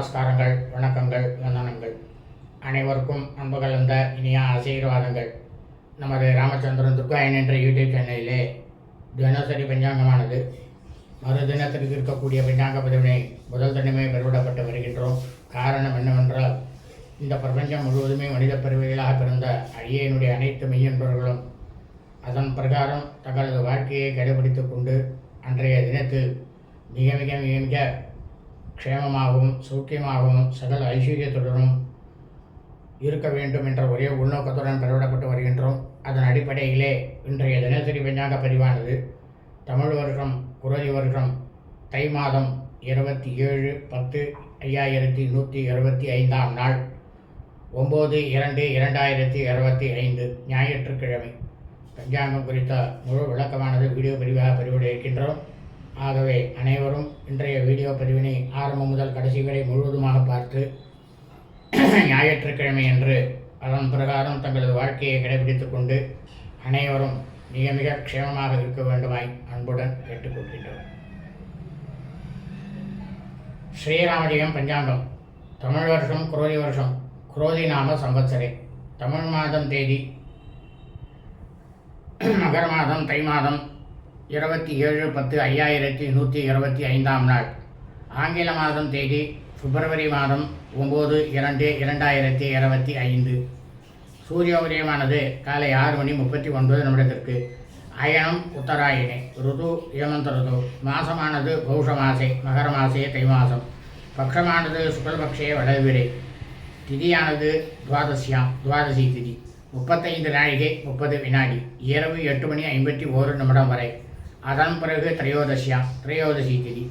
நமஸ்காரங்கள் வணக்கங்கள் வந்தனங்கள். அனைவருக்கும் அன்பு கலந்த இனிய ஆசீர்வாதங்கள். நமது ராமச்சந்திரன் துர்காயன் என்ற யூடியூப் சேனலிலே தினசரி பஞ்சாங்கமானது. மறு தினத்திற்கு இருக்கக்கூடிய பஞ்சாங்க பதிவினை முதல் தினமே பெருவிடப்பட்டு வருகின்றோம். காரணம் என்னவென்றால் இந்த பிரபஞ்சம் முழுவதுமே மனித பிறவிகளாக பிறந்த அடியனுடைய அனைத்து மெய்யன்பர்களும் அதன் பிரகாரம் தங்களது வாழ்க்கையை கடைபிடித்துக் கொண்டு அன்றைய தினத்தில் மிக மிக மிக மிக க்ஷேமமாகவும் சௌக்கியமாகவும் சகல ஐஸ்வர்யத்துடனும் இருக்க வேண்டும் என்ற ஒரே உள்நோக்கத்துடன் பெறவிடப்பட்டு வருகின்றோம். அதன் அடிப்படையிலே இன்றைய தினசரி பஞ்சாங்க பதிவானது தமிழ் வருஷம் குரதி வருஷம் தை மாதம் இருபத்தி ஏழு பத்து ஐயாயிரத்தி நூற்றி இருபத்தி ஐந்தாம் நாள் ஒம்பது இரண்டு இரண்டாயிரத்தி இருபத்தி ஐந்து ஞாயிற்றுக்கிழமை. பஞ்சாங்கம் குறித்த முழு விளக்கமானது வீடியோ பதிவாக பதிவிட இருக்கின்றோம். ஆகவே அனைவரும் இன்றைய வீடியோ பதிவினை ஆரம்பம் முதல் கடைசி வரை முழுவதுமாக பார்த்து ஞாயிற்றுக்கிழமை என்று அதன் பிரகாரம் தங்களது வாழ்க்கையை கடைபிடித்துக் கொண்டு அனைவரும் மிக மிக க்ஷேமமாக இருக்க வேண்டுமாய் அன்புடன் கேட்டுக்கொள்கின்றோம். ஸ்ரீராமஜெயம் பஞ்சாங்கம். தமிழ் வருஷம் குரோதி வருஷம். குரோதி நாம சம்பத்சரே தமிழ் மாதம் தேதி. மகர மாதம் தை மாதம். இருபத்தி ஏழு பத்து ஐயாயிரத்தி நூற்றி இருபத்தி ஐந்தாம் நாள். ஆங்கில மாதம் தேதி பிப்ரவரி மாதம் ஒம்பது இரண்டு இரண்டாயிரத்தி இருபத்தி ஐந்து. சூரிய உதயமானது காலை ஆறு மணி முப்பத்தி ஒன்பது நிமிடத்திற்கு. அயனம் உத்தராயணே ருது ஏமந்த ருது. மாசமானது பௌஷ மாசே மகர மாசே தை மாதம் பக்ஷமானது சுக்லபக்ஷே வளவிரை திதியானது துவாதசியாம் துவாதசி திதி. முப்பத்தைந்து நாழிகை முப்பது வினாடி. இரவு எட்டு மணி ஐம்பத்தி ஓரு நிமிடம் வரை. அதன் பிறகு திரையோதசியாம் திரையோதசி திதி.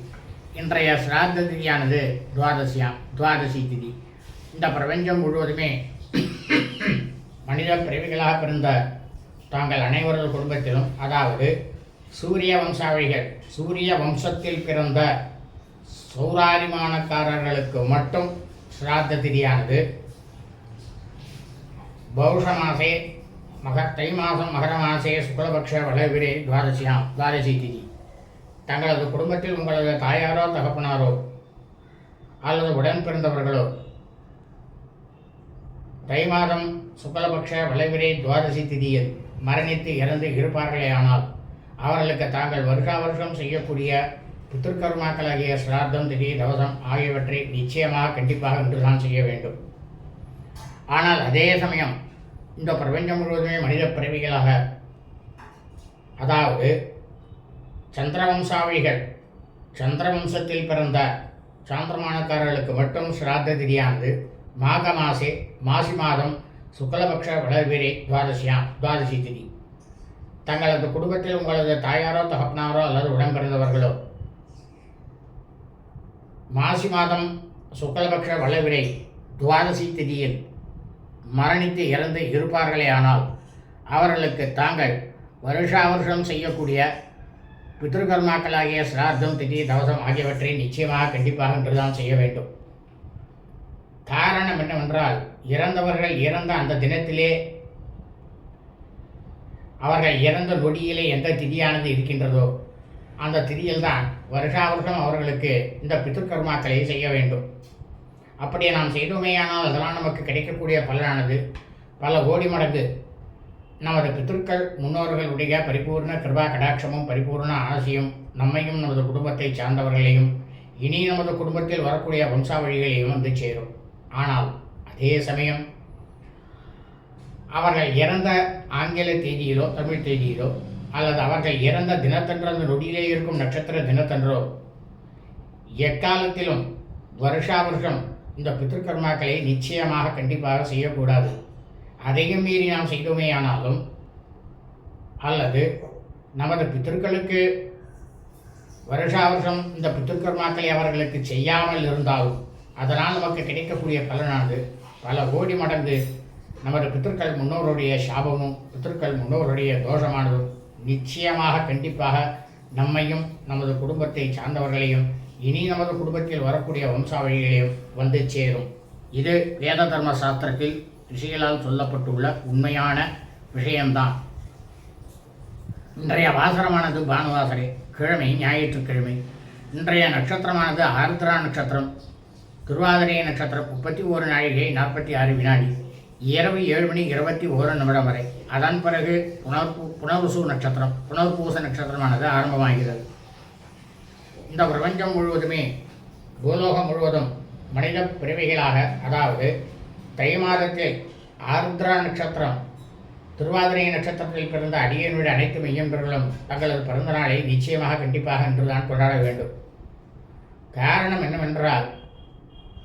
இன்றைய சிராத்த திதியானது துவாதசியாம் துவாதசி திதி. இந்த பிரபஞ்சம் முழுவதுமே மனித பிறவிகளாக பிறந்த தாங்கள் அனைவரது குடும்பத்திலும் அதாவது சூரிய வம்சாவளிகள் சூரிய வம்சத்தில் பிறந்த சௌராரிமானக்காரர்களுக்கு மட்டும் சிராத்த திதியானது. பௌஷ மாசே மக தை மாதம் மகர மாசே சுக்லபக்ஷ வளவிரே துவாதசியாம் துவாதசி திதி. தங்களது குடும்பத்தில் உங்களது தாயாரோ தகப்பனாரோ அல்லது உடன் பிறந்தவர்களோ தை மாதம் சுக்லபக்ஷ வளவிரே துவாதசி திதியில் மரணித்து இறந்து இருப்பார்களே ஆனால் அவர்களுக்கு தாங்கள் வருஷா வருஷம் செய்யக்கூடிய பித்திருக்கர்மாக்களாகிய சிரார்த்தம் திதி தவசம் ஆகியவற்றை நிச்சயமாக கண்டிப்பாக இன்றுதான் செய்ய வேண்டும். ஆனால் அதே சமயம் இந்த பிரபஞ்சம் முழுவதுமே மனித பிறவிகளாக. அதாவது சந்திரவம்சாவிகள் சந்திரவம்சத்தில் பிறந்த சாந்திரமானக்காரர்களுக்கு மட்டும் சிராத்த திதியானது. மாக மாசே மாசி மாதம் சுக்லபக்ஷ வளர்விரை துவாதசியாம் துவாதசி திதி. தங்களது குடும்பத்தில் உங்களது தாயாரோ தகப்பனாரோ அல்லது உடன் பிறந்தவர்களோ மாசி மாதம் சுக்லபக்ஷ வளவிரை துவாதசி திதியில் மரணித்து இறந்து இருப்பார்களே ஆனால் அவர்களுக்கு தாங்கள் வருஷா வருஷம் செய்யக்கூடிய பித்ருகர்மாக்களாகிய சிரார்த்தம் திதி தவசம் ஆகியவற்றை நிச்சயமாக கண்டிப்பாக என்றுதான் செய்ய வேண்டும். காரணம் என்னவென்றால் இறந்தவர்கள் இறந்த அந்த தினத்திலே அவர்கள் இறந்த நொடியிலே எந்த திதியானது இருக்கின்றதோ அந்த திதியில்தான் வருஷா வருஷம் அவர்களுக்கு இந்த பித்ருக்கர்மாக்களை செய்ய வேண்டும். அப்படியே நாம் செய்தோமேயானால் அதெல்லாம் நமக்கு கிடைக்கக்கூடிய பலனானது. பல கோடி மடங்கு. நமது பித்திருக்கள் முன்னோர்களுடைய பரிபூர்ண கிருபா கடாட்சமும் பரிபூர்ண ஆசையும் நம்மையும் நமது குடும்பத்தை சார்ந்தவர்களையும் இனி நமது குடும்பத்தில் வரக்கூடிய வம்சாவழிகளையும் வந்து சேரும். ஆனால் அதே சமயம் அவர்கள் இறந்த ஆங்கில தேதியிலோ தமிழ் தேதியிலோ அல்லது அவர்கள் இறந்த தினத்தன்று அந்த நொடியிலே இருக்கும் நட்சத்திர தினத்தன்றோ எக்காலத்திலும் வருஷா வருஷம் இந்த பித்திருக்கர்மாக்களை நிச்சயமாக கண்டிப்பாக செய்யக்கூடாது. அதையும் மீறி நாம் செய்தோமேயானாலும் அல்லது நமது பித்திருக்களுக்கு வருஷா வருஷம் இந்த பித்திருக்கர்மாக்களை அவர்களுக்கு செய்யாமல் இருந்தாலும் அதனால் நமக்கு கிடைக்கக்கூடிய பலனானது பல கோடி மடங்கு நமது பித்திருக்கள் முன்னோருடைய சாபமும் பித்திருக்கள் முன்னோருடைய தோஷமானதும் நிச்சயமாக கண்டிப்பாக நம்மையும் நமது குடும்பத்தை சார்ந்தவர்களையும் இனி நமது குடும்பத்தில் வரக்கூடிய வம்சாவளிகளையும் வந்து சேரும். இது வேத தர்ம சாஸ்திரத்தில் ரிஷிகளால் சொல்லப்பட்டுள்ள உண்மையான விஷயம்தான். இன்றைய வாசரமானது பானுவாசரே கிழமை ஞாயிற்றுக்கிழமை. இன்றைய நட்சத்திரமானது ஆருத்ரா நட்சத்திரம். திருவாதிரை நட்சத்திரம் முப்பத்தி ஓரு நாழிகை நாற்பத்தி ஆறு வினாடி. இரவு ஏழு மணி இருபத்தி ஓரு நிமிடம் வரை. அதன் பிறகு புனர்பூ புனர்வசு நட்சத்திரம் புனர்பூச நட்சத்திரமானது ஆரம்பமாகிறது. இந்த பிரபஞ்சம் முழுவதுமே பூலோகம் முழுவதும் மனித பிறவிகளாக அதாவது தை மாதத்தில் ஆர்திரா நட்சத்திரம் திருவாதிரை நட்சத்திரத்தில் பிறந்த அடியனுடைய அனைத்து மெய்யன்பர்களும் தங்களது பிறந்த நாளை நிச்சயமாக கண்டிப்பாக என்றுதான் கொண்டாட வேண்டும். காரணம் என்னவென்றால்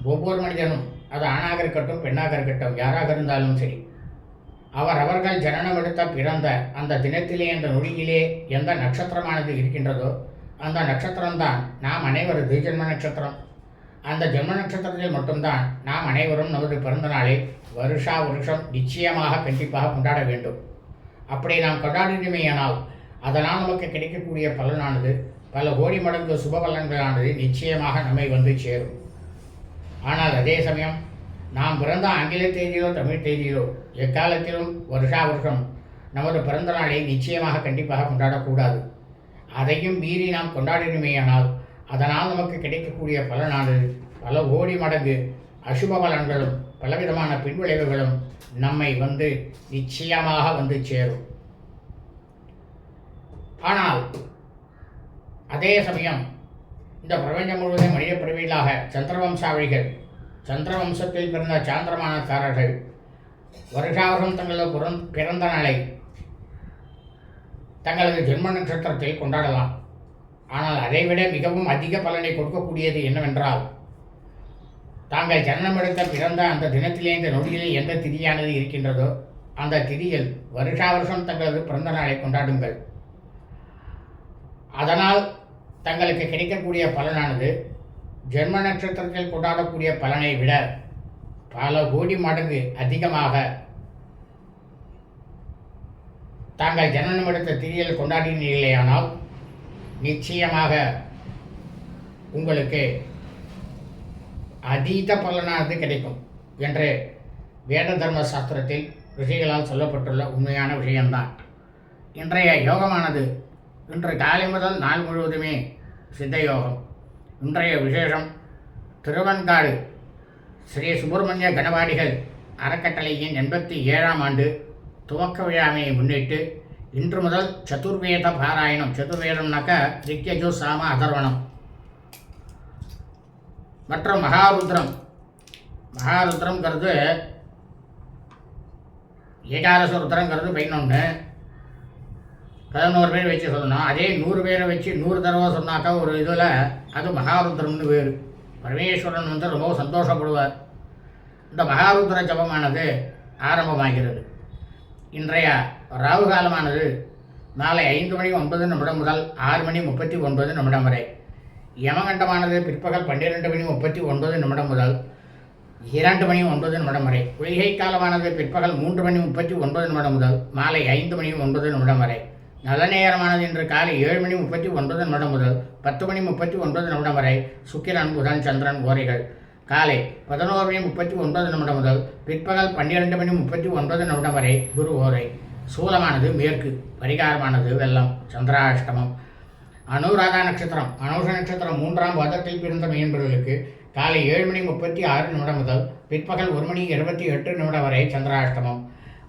ஒவ்வொரு மனிதனும் அது ஆணாக இருக்கட்டும் பெண்ணாக இருக்கட்டும் யாராக இருந்தாலும் சரி அவர் அவர்கள் ஜனனம் எடுத்த பிறந்த அந்த தினத்திலே அந்த நொடியிலே எந்த நட்சத்திரமானது இருக்கின்றதோ அந்த நட்சத்திரம்தான் நாம் அனைவரது ஜென்ம நட்சத்திரம். அந்த ஜென்ம நட்சத்திரத்தில் மட்டும்தான் நாம் அனைவரும் நமது பிறந்த நாளை வருஷா வருஷம் நிச்சயமாக கண்டிப்பாக கொண்டாட வேண்டும். அப்படி நாம் கொண்டாடினமேயானால் அதனால் நமக்கு கிடைக்கக்கூடிய பலனானது பல கோடி மடங்கு சுப பலன்களானது நிச்சயமாக நம்மை வந்து சேரும். ஆனால் அதே சமயம் நாம் பிறந்த ஆங்கில தேதியிலோ தமிழ் தேதியிலோ எக்காலத்திலும் வருஷா வருஷம் நமது பிறந்த நாளை நிச்சயமாக கண்டிப்பாக கொண்டாடக்கூடாது. அதையும் மீறி நாம் கொண்டாடினுமேயானால் அதனால் நமக்கு கிடைக்கக்கூடிய பலனானது பல கோடி மடங்கு அசுப பலன்களும் பலவிதமான பின்விளைவுகளும் நம்மை வந்து நிச்சயமாக வந்து சேரும். ஆனால் அதே சமயம் இந்த பிரபஞ்சம் முழுவதும் மனித பிரிவிலாக சந்திரவம்சாவளிகள் சந்திரவம்சத்தில் பிறந்த சாந்திரமானக்காரர்கள் வருஷாவருஷம் தங்களது பிறந்த நாளை தங்களது ஜென்ம நட்சத்திரத்தில் கொண்டாடலாம். ஆனால் அதைவிட மிகவும் அதிக பலனை கொடுக்கக்கூடியது என்னவென்றால் தாங்கள் ஜனனமடுத்த பிறந்த அந்த தினத்திலே இந்த நொடியிலே எந்த திதியானது இருக்கின்றதோ அந்த திதியில் வருஷா வருஷம் தங்களது பிறந்த நாளை கொண்டாடுங்கள். அதனால் தங்களுக்கு கிடைக்கக்கூடிய பலனானது ஜென்ம நட்சத்திரத்தில் கொண்டாடக்கூடிய பலனை விட பல கோடி மடங்கு அதிகமாக தாங்கள் ஜனனம் எடுத்த திதியில் கொண்டாடினீர்களேயானால் நிச்சயமாக உங்களுக்கு அதீத பலனானது கிடைக்கும் என்று வேத தர்ம சாஸ்திரத்தில் ரிஷிகளால் சொல்லப்பட்டுள்ள உண்மையான விஷயம்தான். இன்றைய யோகமானது இன்று காலை முதல் நாள் முழுவதுமே சித்த யோகம். இன்றைய விசேஷம் திருவன்காடு. ஸ்ரீ சுப்பிரமணிய கணவாடிகள் அறக்கட்டளையின் எண்பத்தி ஏழாம் ஆண்டு துவக்க விழாமையை முன்னிட்டு இன்று முதல் சதுர்வேத பாராயணம். சதுர்வேதம்னாக்கா ரிக்யஜு சாம அதர்வணம். மற்றும் மகாருத்ரம். மகாருத்ரம்ங்கிறது ஏகாதச ருத்ரங்கிறது பதினொன்று பதினோரு பேர் வச்சு சொல்லணும். அதே நூறு பேரை வச்சு நூறு தடவை சொன்னாக்கா ஒரு இதில் அது மகாருத்ரம்னு பேர் பரமேஸ்வரன் வந்து ரொம்ப சந்தோஷப்படுவார். இந்த மகாருத்ர ஜபமானது ஆரம்பமாகிறது. இன்றைய ராகு காலமானது மாலை ஐந்து மணி ஒன்பது நிமிடம் முதல் ஆறு மணி முப்பத்தி ஒன்பது நிமிடம் வரை. யமகண்டமானது பிற்பகல் பன்னிரெண்டு மணி முப்பத்தி ஒன்பது நிமிடம் முதல் இரண்டு மணி ஒன்பது நிமிடம் வரை. குளிகை காலமானது பிற்பகல் மூன்று மணி முப்பத்தி ஒன்பது நிமிடம் முதல் மாலை ஐந்து மணி ஒன்பது நிமிடம் வரை. நல்ல நேரமானது இன்று காலை ஏழு மணி முப்பத்தி ஒன்பது நிமிடம் முதல் பத்து மணி முப்பத்தி ஒன்பது நிமிடம் வரை. சுக்கிரன் புதன் சந்திரன் ஓரைகள். காலை பதினோரு மணி முப்பத்தி ஒன்பது நிமிடம் முதல் பிற்பகல் பன்னிரெண்டு மணி முப்பத்தி ஒன்பது நிமிடம் வரை குரு ஓரை. சூலமானது மேற்கு பரிகாரமானது வெள்ளம் சந்திராஷ்டமம். அனுராதா நட்சத்திரம் அனுஷ நட்சத்திரம் மூன்றாம் பாதத்தில் பிறந்த மீன்பர்களுக்கு காலை ஏழு மணி முப்பத்தி ஆறு நிமிடம் முதல் பிற்பகல் ஒரு மணி இருபத்தி எட்டு நிமிடம் வரை சந்திராஷ்டமம்.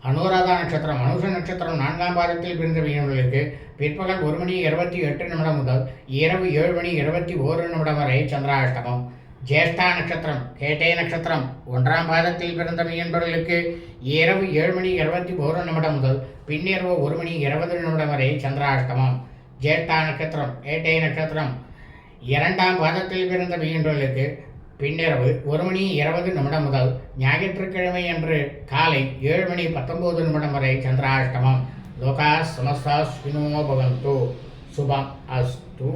அனுராதா நட்சத்திரம் அனுஷ நட்சத்திரம் நான்காம் பாதத்தில் பிறந்த மீனவர்களுக்கு பிற்பகல் ஒரு மணி இருபத்தி எட்டு நிமிடம் முதல் இரவு ஏழு மணி இருபத்தி ஓரு நிமிடம் வரை சந்திராஷ்டமம். ஜேஷ்டா நட்சத்திரம் கேட்டை நட்சத்திரம் ஒன்றாம் பாதத்தில் பிறந்த மீன்பர்களுக்கு இரவு ஏழு மணி இருபத்தி ஒரு நிமிடம் முதல் பின்னிரவு ஒரு மணி இருபது நிமிடம் வரை சந்திராஷ்டமம். ஜேஷ்டா நட்சத்திரம் கேட்டை நட்சத்திரம் இரண்டாம் பாதத்தில் பிறந்த மீன்பர்களுக்கு பின்னிரவு ஒரு மணி இருபது நிமிடம் முதல் ஞாயிற்றுக்கிழமை அன்று காலை ஏழு மணி பத்தொம்போது நிமிடம் வரை சந்திராஷ்டமம். லோகா சமஸ்தா ஸ்வினோ பவந்து. சுபம் அஸ்து.